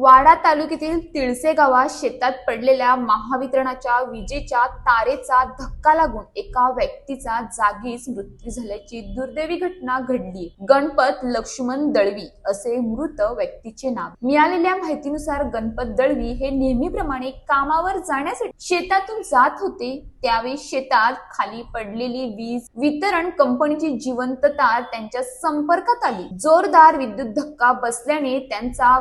वाडा तालुक्यातील तिळसे गावात शेतात पडलेल्या महावितरणाच्या विजेच्या तारेचा धक्का लागून एका व्यक्तीचा जागीच मृत्यू झाल्याची दुर्दैवी घटना घडली. गणपत लक्ष्मण दळवी असे मृत व्यक्तीचे नाव. मिळालेल्या माहितीनुसार गणपत दळवी हे नेहमीप्रमाणे कामावर जाण्यासाठी शेतातून जात होते. त्यावेळी शेतात खाली पडलेली वीज वितरण कंपनीची जिवंत तार त्यांच्या संपर्कात आली. जोरदार विद्युत धक्का बसल्याने त्यांचा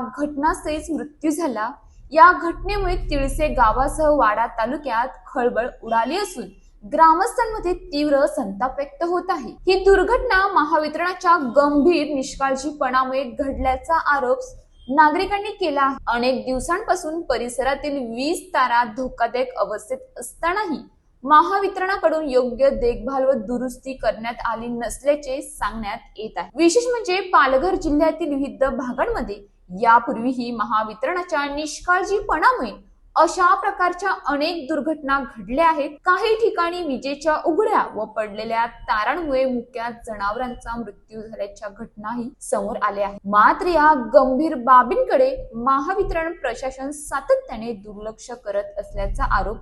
मृत्यू झाला या घटनेमुळे तिळसे गावासह वाडा तालुक्यात खळबळ उडाली असून ग्रामस्थांमध्ये तीव्र संताप व्यक्त होत आहे. ही दुर्घटना महावितरणाच्या गंभीर निष्काळजीपणामुळे घडल्याचा आरोप नागरिकांनी केला अनेक दिवसांपासून परिसरातील वीज तारा धोकादायक अवस्थेत असतानाही महावितरणाकडून योग्य देखभाल व दुरुस्ती करण्यात आली नसल्याचे सांगण्यात येत आहे. विशेष म्हणजे पालघर जिल्ह्यातील विविध भागांमध्ये यापूर्वीही महावितरणाच्या निष्काळजीपणामुळे अशा प्रकारच्या अनेक दुर्घटना घडल्या आहेत. काही ठिकाणी विजेच्या उघड्या व पडलेल्या तारांमुळे मुक्या जनावरांचा मृत्यू झाल्याच्या घटनाही समोर आल्या आहेत. मात्र या गंभीर बाबींकडे महावितरण प्रशासन सातत्याने दुर्लक्ष करत असल्याचा आरोप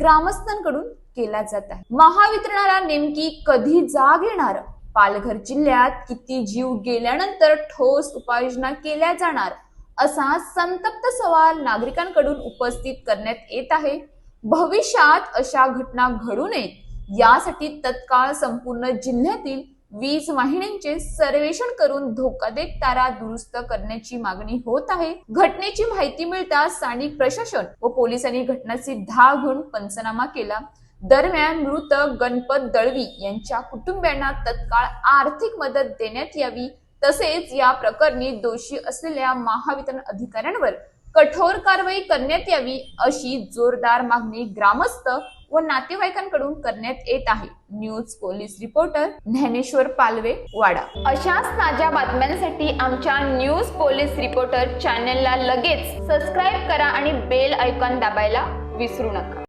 ग्रामस्थांकडून केला जात आहे. महावितरणाला नेमकी कधी जाग येणार पालघर जिल्ह्यात किती जीव गेल्यानंतर ठोस उपाययोजना केल्या जाणार असा संतप्त सवाल नागरिकांकडून उपस्थित करण्यात येत आहे. भविष्यात अशा घटना घडू नयेत यासाठी तत्काळ संपूर्ण जिल्ह्यातील वीज वाहिन्यांचे सर्वेक्षण करून धोकादायक तारा दुरुस्त करण्याची मागणी होत आहे. घटनेची माहिती मिळताच स्थानिक प्रशासन व पोलिसांनी घटनाची धाव घेऊन पंचनामा केला. दरम्यान मृत गणपत दळवी यांच्या कुटुंबियांना तत्काळ आर्थिक मदत देण्यात यावी. तसेच या प्रकरणी दोषी असलेल्या महावितरण अधिकाऱ्यांवर कठोर कारवाई करण्यात यावी अशी जोरदार मागणी ग्रामस्थ व नातेवाईकांकडून करण्यात येत आहे. News police reporter Dnyaneshwar Palve Wada. अशाच ताज्या बातम्यांसाठी आमच्या न्यूज पोलीस रिपोर्टर चॅनेलला लगेच सबस्क्राईब करा आणि बेल ऐकॉन दाबायला विसरू नका.